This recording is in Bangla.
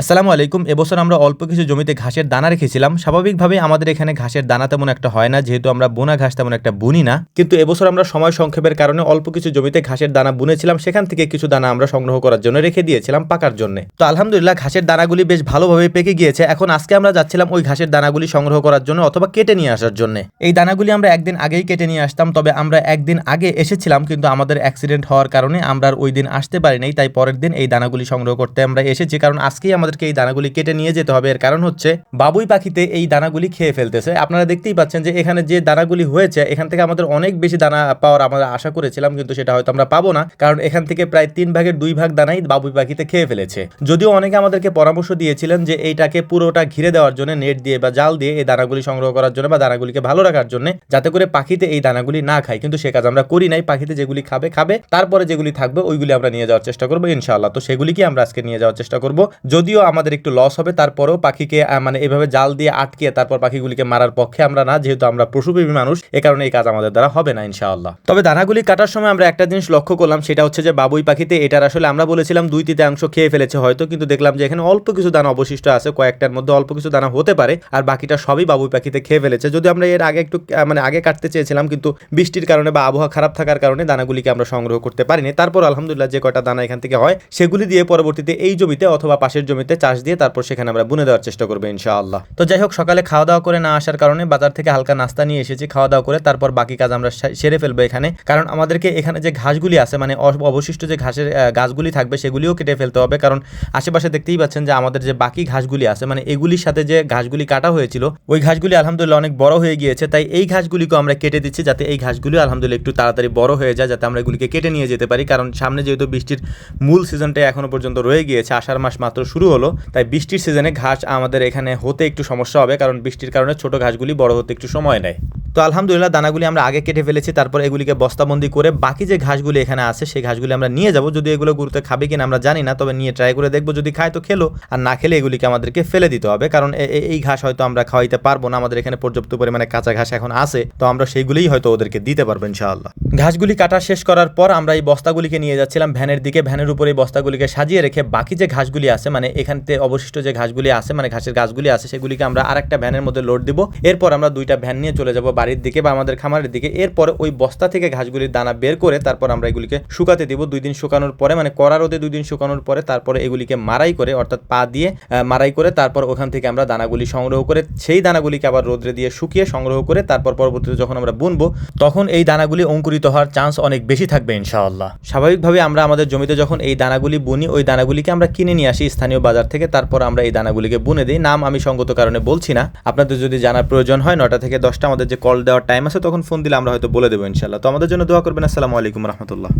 আসসালামু আলাইকুম। এবছর আমরা অল্প কিছু জমিতে ঘাসের দানা রেখেছিলাম। স্বাভাবিকভাবে আমাদের এখানে ঘাসের দানা তেমন একটা হয় না, যেহেতু আমরা বোনা ঘাস তেমন একটা বুনি না। কিন্তু এবছর আমরা সময় সংক্ষেপের কারণে অল্প কিছু জমিতে ঘাসের দানা বুনেছিলাম। সেখান থেকে কিছু দানা আমরা সংগ্রহ করার জন্য রেখে দিয়েছিলাম পাকার জন্য। তো আলহামদুলিল্লাহ, ঘাসের দানাগুলি বেশ ভালোভাবে পেকে গিয়েছে। এখন আজকে আমরা যাচ্ছিলাম ওই ঘাসের দানাগুলি সংগ্রহ করার জন্য অথবা কেটে নিয়ে আসার জন্য। এই দানাগুলি আমরা একদিন আগেই কেটে নিয়ে আসতাম, তবে আমরা একদিন আগে এসেছিলাম, কিন্তু আমাদের অ্যাক্সিডেন্ট হওয়ার কারণে আমরা ওই দিন আসতে পারি নাই তাই পরের দিন এই দানাগুলি সংগ্রহ করতে আমরা এসেছি। কারণ আজকেই আমাদেরকে এই দানাগুলি কেটে নিয়ে যেতে হবে। এর কারণ হচ্ছে, বাবুই পাখিতে এই দানাগুলি খেয়ে ফেলতেছে। আপনারা দেখতেই পাচ্ছেন যে এখানে যে দানাগুলি হয়েছে, এখান থেকে আমাদের অনেক বেশি দানা পাওয়ার আমরা আশা করেছিলাম, কিন্তু সেটা হয়তো আমরা পাবো না, কারণ এখান থেকে প্রায় তিন ভাগের দুই ভাগ দানাই বাবুই পাখিতে খেয়ে ফেলেছে। যদিও অনেকে আমাদেরকে পরামর্শ দিয়েছিলেন যে এইটাকে পুরোটা ঘিরে দেওয়ার জন্য, নেট দিয়ে বা জাল দিয়ে এই দানাগুলি সংগ্রহ করার জন্য বা দানাগুলিকে ভালো রাখার জন্য, যাতে করে পাখিতে এই দানাগুলি না খায়। কিন্তু সে কাজ আমরা করি নাই, পাখিতে যেগুলি খাবে খাবে, তারপরে যেগুলি থাকবে, ওইগুলি আমরা নিয়ে যাওয়ার চেষ্টা করব ইনশাআল্লাহ। তো সেগুলিকে আমরা আজকে নিয়ে যাওয়ার চেষ্টা করব? যদিও আমাদের একটু লস হবে। তারপরেও পাখিকে মানে এভাবে জাল দিয়ে আটকে তারপর পাখিগুলিকে মারার পক্ষে আমরা না, যেহেতু আমরা পশুপ্রেমী মানুষ, এ কারণে এই কাজ আমাদের দ্বারা হবে না, ইনশাআল্লাহ। তবে দানাগুলি কাটার সময় আমরা একটা জিনিস লক্ষ্য করলাম, সেটা হচ্ছে যে বাবুই পাখিতে, এটার আসলে আমরা বলেছিলাম দুই তৃতীয়াংশ খেয়ে ফেলেছে হয়তো, কিন্তু দেখলাম যে এখানে অল্প কিছু দানা অবশিষ্ট আছে, কয়েকটার মধ্যে অল্প কিছু দানা হতে পারে, আর বাকিটা সবই বাবুই পাখিতে খেয়ে ফেলেছে। যদি আমরা এর আগে একটু মানে আগে কাটতে চেয়েছিলাম, কিন্তু বৃষ্টির কারণে বা আবহাওয়া খারাপ থাকার কারণে দানাগুলিকে আমরা সংগ্রহ করতে পারিনি। তারপর আলহামদুলিল্লাহ যে কয়টা দানা এখান থেকে হয়, সেগুলি দিয়ে পরবর্তীতে এই জমিতে অথবা পাশের জমিতে চাষ দিয়ে তারপর সেখানে আমরা বুনে দেওয়ার চেষ্টা করব ইনশাআল্লাহ। তো যাই হোক, সকালে খাওয়া দাওয়া করে না আসার কারণে বাজার থেকে হালকা নাস্তা নিয়ে এসেছি খাওয়া দাওয়া করে তারপর বাকি কাজ আমরা সেরে ফেলব এখানে। কারণ আমাদেরকে এখানে যে ঘাসগুলি আছে মানে অবশিষ্ট যে ঘাসের গাছগুলি থাকবে সেগুলিও কেটে ফেলতে হবে। কারণ আশেপাশে দেখতেই পাচ্ছেন যে আমাদের যে বাকি ঘাসগুলি আছে মানে এগুলির সাথে যে ঘাসগুলি কাটা হয়েছিল, ওই ঘাসগুলি আলহামদুলিল্লাহ অনেক বড় হয়ে গিয়েছে। তাই এই ঘাসগুলিকে আমরা কেটে দিচ্ছি যাতে এই ঘাসগুলি আলহামদুলিল্লাহ একটু তাড়াতাড়ি বড় হয়ে যায়, যাতে আমরা এগুলিকে কেটে নিয়ে যেতে পারি। কারণ সামনে যেহেতু বৃষ্টির মূল সিজনটা এখনও পর্যন্ত রয়ে গিয়েছে, আষাঢ় মাস মাত্র শুরু হলো। তাই বৃষ্টির সিজনে ঘাস আমাদের এখানে হতে একটু সমস্যা হবে, কারণ বৃষ্টির কারণে ছোট ঘাসগুলি বড় হতে একটু সময় নেয়। তো আলহামদুলিল্লাহ, দানাগুলি আমরা আগে কেটে ফেলেছি, তারপর এগুলিকে বস্তাবন্দি করে বাকি যে ঘাসগুলি এখানে আছে, সেই ঘাসগুলি আমরা নিয়ে যাব। যদি এগুলো গুরুত্বে খাবে কিনা আমরা জানি না, তবে নিয়ে ট্রাই করে দেখব। যদি খায় তো খেলো, আর না খেলে এগুলিকে আমাদেরকে ফেলে দিতে হবে, কারণ এই ঘাস হয়তো আমরা খাওয়াইতে পারব না, আমাদের এখানে পর্যাপ্ত পরিমাণে কাঁচা ঘাস এখন আছে, তো আমরা সেইগুলিই হয়তো ওদেরকে দিতে পারব ইনশাআল্লাহ। ঘাসগুলি কাটা শেষ করার পর আমরা এই বস্তাগুলিকে নিয়ে যাচ্ছিলাম ভ্যানের দিকে। ভ্যানের উপরে এই বস্তাগুলিকে সাজিয়ে রেখে বাকি যে ঘাসগুলি আছে মানে এখানতে অবশিষ্ট যে ঘাসগুলি আছে মানে ঘাসের গাছগুলি আছে, সেগুলিকে আমরা আরেকটা ভ্যানের মধ্যে লোড দিব। এরপর আমরা দুইটা ভ্যান নিয়ে চলে যাব বাড়ির দিকে বা আমাদের খামারের দিকে, এরপরে ওই বস্তা থেকে ঘাসগুলির দানা বের করে তারপর আমরা এগুলিকে শুকাতে দিব। দুই দিন শুকানোর পরে মানে কড়া রোদে দুই দিন শুকানোর পরে তারপরে এগুলিকে মারাই করে, অর্থাৎ পা দিয়ে মারাই করে তারপর ওখান থেকে আমরা দানাগুলি সংগ্রহ করে, সেই দানাগুলিকে আবার রোদ্রে দিয়ে শুকিয়ে সংগ্রহ করে তারপর পরবর্তীতে যখন আমরা বুনবো, তখন এই দানাগুলি অঙ্কুরিত হওয়ার চান্স অনেক বেশি থাকবে ইনশাআল্লাহ। স্বাভাবিকভাবে আমরা আমাদের জমিতে যখন এই দানাগুলি বুনি, ওই দানাগুলিকে আমরা কিনে নিয়ে আসি স্থানীয় বাজার থেকে, তারপর আমরা এই দানাগুলিকে বুনে দিই। নাম আমি সঙ্গত কারণে বলছি না। আপনাদের যদি জানার প্রয়োজন হয় নটা থেকে দশটা আমাদের যে কল দেওয়ার টাইম আছে, তখন ফোন দিলে আমরা হয়তো বলে দেবো ইনশাল্লাহ তো আমাদের জন্য দোয়া করবেন। আসসালামু আলাইকুম রহমতুল্লাহ।